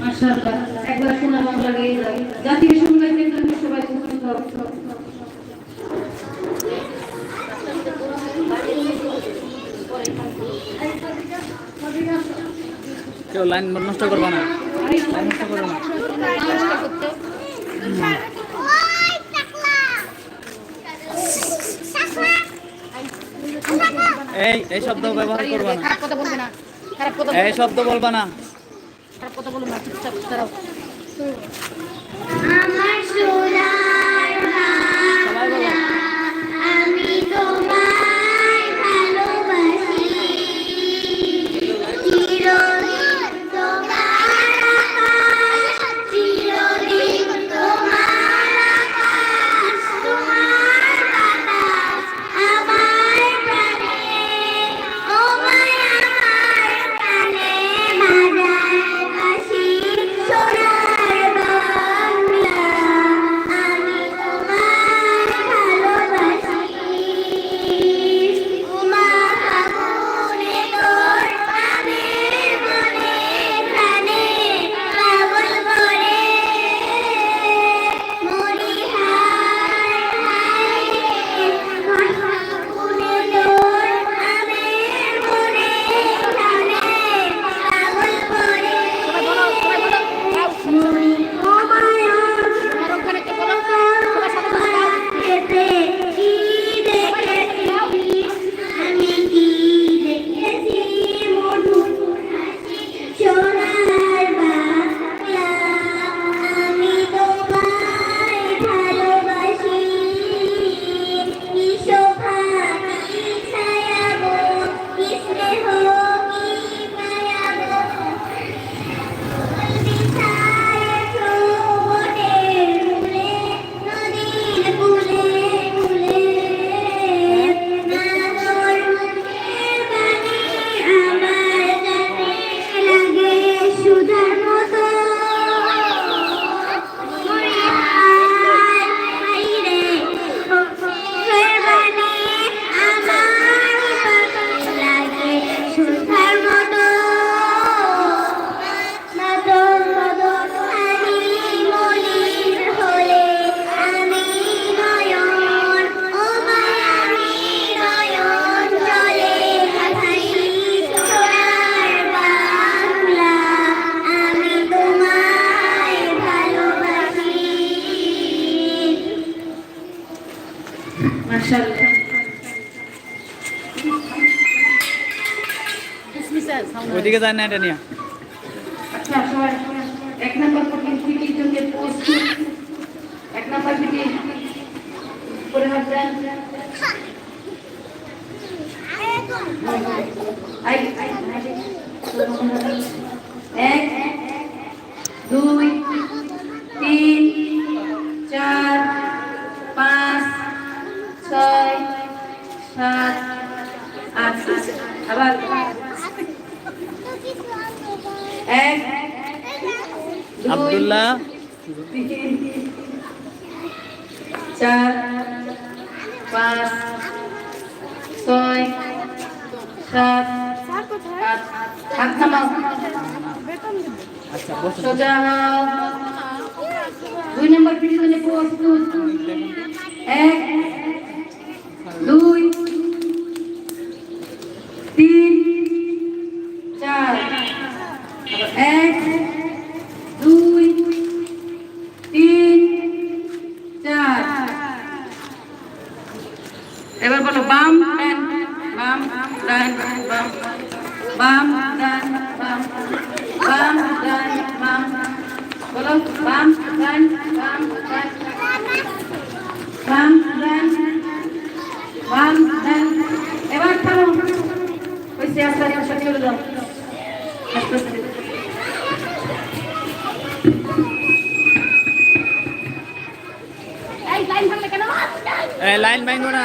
মাশাআল্লাহ। একবার শোনা বাংলা গিয়ে যাও জাতীয় সঙ্গীতের জন্য সবাই প্রস্তুত কেউ লাইন নষ্ট করবা না। লাইন নষ্ট করো না। এই এই শব্দ ব্যবহার করবা না। কথা বলবে না। খারাপ কথা এই শব্দ বলবা না। খারাপ কথা বলবে না চুপচাপ দাঁড়াও। আমার সোনার ওইদিকে যায় না এটা নিয়ে। এক নাম্বার এক নাম্বার এক দুই এক আব্দুল্লাহ। চার পাঁচ ছয় সাত হাত নামাও আচ্ছা সোজা দুই নম্বর পিঠে এক দুই তিন চার এক দুই তিন চার এবার বলো বাম ডান বাম ডান বাম বাম ডান বাম বাম ডান বাম। বলো বাম ডান বাম ডান। বাম ডান বাম ডান। এবার থামো। ওই আস্তে আস্তে আস্তে চলে যাও। আস্তে আস্তে। এই লাইন ভাঙলে কেন? লাইন ভাঙো না।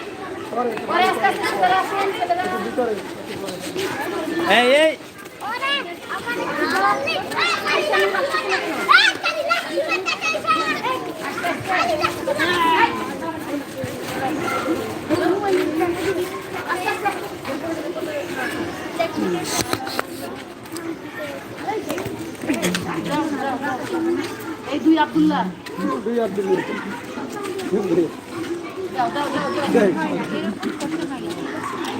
এই এই ওরে আমার দুই আব্দুল্লাহ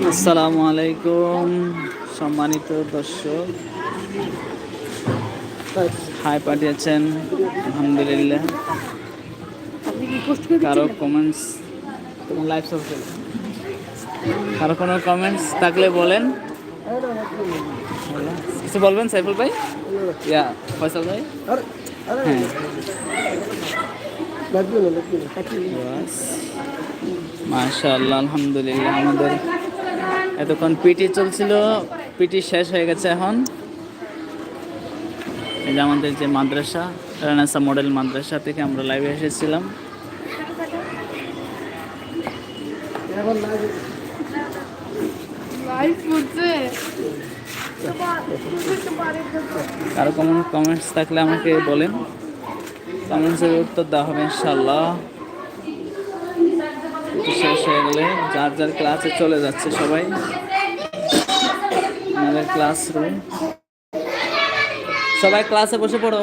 আসসালামু আলাইকুম সম্মানিত দর্শক। হাই পাঠিয়েছেন আলহামদুলিল্লাহ। কারও কমেন্টস লাইভ চলছে কারও কোনো কমেন্টস থাকলে বলেন। কিছু বলবেন সাইফুল ভাই? ইয়া ফয়সাল ভাই? হ্যাঁ। মাশাআল্লাহ আলহামদুলিল্লাহ আমাদের এতক্ষণ পিটি চলছিল পিটি শেষ হয়ে গেছে এখন। এই যে আমাদের যে মাদ্রাসা রানাসা মডেল মাদ্রাসা থেকে আমরা লাইভে এসেছিলাম। কারও কোনো কমেন্টস থাকলে আমাকে বলেন। কমেন্টসের উত্তর দেওয়া হবে ইনশাল্লাহ শেষ হয়ে গেলে যার যার ক্লাসে চলে যাচ্ছে সবাই। আমাদের ক্লাসরুম সবাই ক্লাসে বসে পড়ো।